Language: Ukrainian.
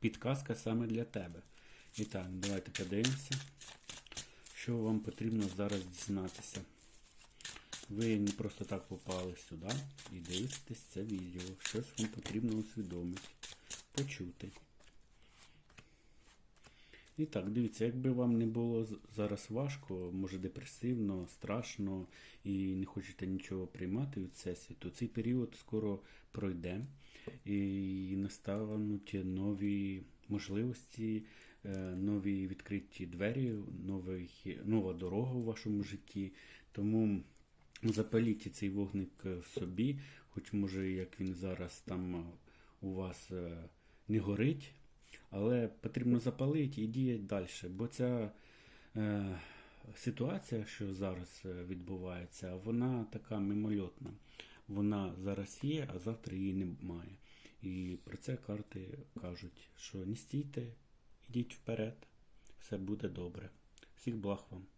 підказка саме для тебе. І так, давайте подивимося, що вам потрібно зараз дізнатися. Ви не просто так попали сюди і дивитесь це відео. Щось вам потрібно усвідомити, почути. І так, дивіться, якби вам не було зараз важко, може депресивно, страшно і не хочете нічого приймати від сесії, то цей період скоро пройде і настануть нові можливості, е, нові відкриті двері, новий, нова дорога у вашому житті. Тому запаліть цей вогник в собі, хоч може, як він зараз там у вас е, не горить, але потрібно запалити і діяти далі, бо ця е, ситуація, що зараз е, відбувається, вона така мимольотна. Вона зараз є, а завтра її немає. І про це карти кажуть, що не стійте, ідіть вперед, все буде добре. Всіх благ вам.